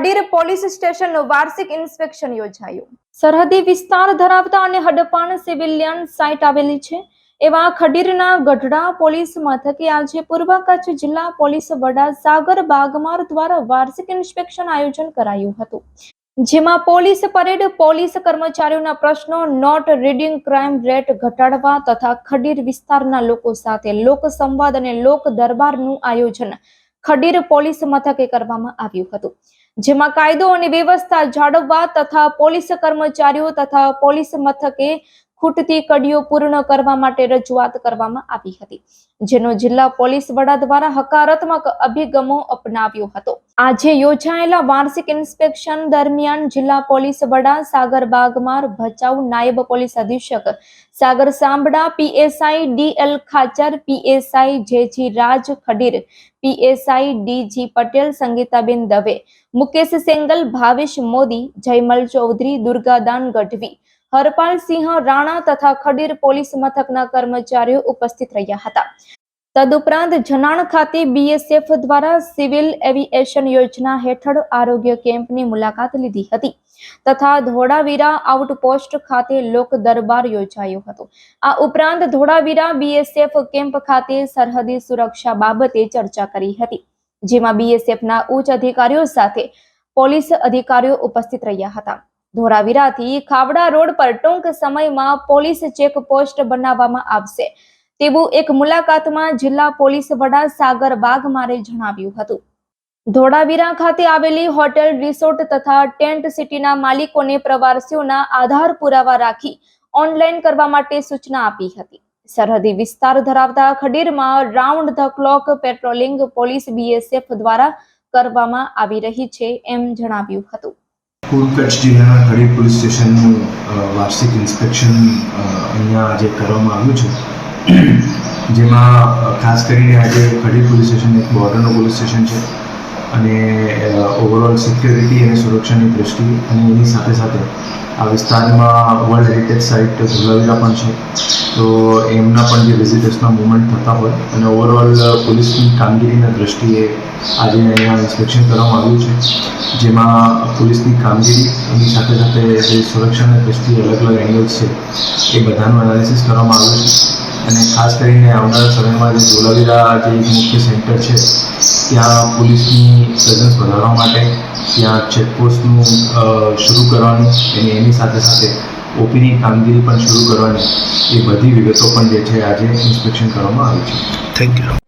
Khadir police સ્ટેશનનું વાર્ષિક inspection યોજાયું. સરહદી વિસ્તાર ધરાવતા અને હડપાણ સિવિલિયન સાઇટ આવેલી છે. એવા ખડીરના ગઢડા પોલીસ મથકે આજે પૂર્વ કચ્છ જિલ્લા પોલીસ વડા સાગર બાગમાર દ્વારા વાર્ષિક ઇન્સ્પેક્શન આયોજન કરાયું હતું. જેમાં પોલીસ પરેડ પોલીસ કર્મચારીઓના પ્રશ્નો, નોટ રીડિંગ ક્રાઇમ રેટ ઘટાડવા તથા ખડીર વિસ્તારના લોકો સાથે લોક સંવાદ અને લોક દરબારનું આયોજન ખડીર પોલીસ મથકે કરવામાં આવ્યું હતું. જેમાં કાયદો અને વ્યવસ્થા જાળવવા તથા પોલીસ કર્મચારીઓ તથા પોલીસ મથકે ખૂટતી કડીઓ પૂર્ણ કરવા માટે રજૂઆત કરવામાં આવી હતી, જેનો જિલ્લા પોલીસ વડા દ્વારા હકારાત્મક અભિગમો અપનાવ્યો હતો. આજે યોજાયેલા વાર્ષિક ઇન્સ્પેક્શન દરમિયાન જિલ્લા પોલીસ વડા સાગર બાગમાર, ભચાઉ નાયબ પોલીસ અધિક્ષક Sagar Sambada, PSI DL Khachar, PSI JG Raj Khadir, PSI DG Patel, Sangitaben Dave, Mukesh Sengal, Bhavesh Modi, Jaymal Chaudhary, Durgadan Gadhvi Harpalsinh Rana તથા ખડીર પોલીસ મથકના કર્મચારીઓ ઉપસ્થિત રહ્યા હતા. તદુપરાંત જનાણ ખાતે બીએસએફ દ્વારા સિવિલ એવિએશન યોજના હેઠળ આરોગ્ય કેમ્પની મુલાકાત લીધી હતી તથા ધોળાવીરા આઉટપોસ્ટ ખાતે લોક દરબાર યોજાયો હતો. આ ઉપરાંત ધોળાવીરા બીએસએફ કેમ્પ ખાતે સરહદી સુરક્ષા બાબતે ચર્ચા કરી હતી, જેમાં બીએસએફના ઉચ્ચ અધિકારીઓ સાથે પોલીસ અધિકારીઓ ઉપસ્થિત રહ્યા હતા. ધોળાવીરાથી ખાવડા રોડ પર ટૂંક સમયમાં પોલીસ ચેકપોસ્ટ બનાવવામાં આવશે. તેવું એક મુલાકાતમાં જિલ્લા પોલીસ વડા સાગર બાગમારે જણાવ્યું હતું. ધોળાવીરા ખાતે આવેલી હોટેલ, રિસોર્ટ તથા ટેન્ટ સિટીના માલિકોને પ્રવાસીઓના આધાર પુરાવા રાખી ઓનલાઈન કરવા માટે સૂચના આપી હતી. સરહદી વિસ્તાર ધરાવતા ખડીરમાં round the clock patrolling police BSF દ્વારા કરવામાં આવી રહી છે એમ જણાવ્યું હતું. પૂર્વ કચ્છ જિલ્લાના ખડીર પોલીસ સ્ટેશનનું વાર્ષિક ઇન્સ્પેક્શન અહીંયા આજે કરવામાં આવ્યું છે. જેમાં ખાસ કરીને આજે ખડી પોલીસ સ્ટેશન એક બોર્ડરનું પોલીસ સ્ટેશન છે અને ઓવરઓલ સિક્યોરિટી અને સુરક્ષાની દ્રષ્ટિ અને એની સાથે સાથે આ વિસ્તારમાં વર્લ્ડ હેરિટેજ સાઇટ ધોલાવીરા પણ છે. તો એમના પણ જે વિઝિટર્સના મુવમેન્ટ થતા હોય અને ઓવરઓલ પોલીસની કામગીરીના દ્રષ્ટિએ આજે અહીંયા ઇન્સ્પેક્શન કરવામાં આવ્યું છે. જેમાં પોલીસની કામગીરી, એની સાથે સાથે જે સુરક્ષાના દ્રષ્ટિએ અલગ અલગ એંગલ્સ છે, એ બધાનું એનાલિસિસ કરવામાં આવ્યું છે. અને ખાસ કરીને આવનારા સમયમાં જે ધોલાવીરા જે મુખ્ય સેન્ટર છે, ત્યાં પોલીસની પ્રેઝન્સ વધારવા માટે ત્યાં ચેકપોસ્ટનું શરૂ કરવાનું અને એની સાથે સાથે ઓપીની કામગીરી પણ શરૂ કરવાની એ બધી વિગતો પણ જે છે આજે ઇન્સ્પેક્શન કરવામાં આવી છે. Thank you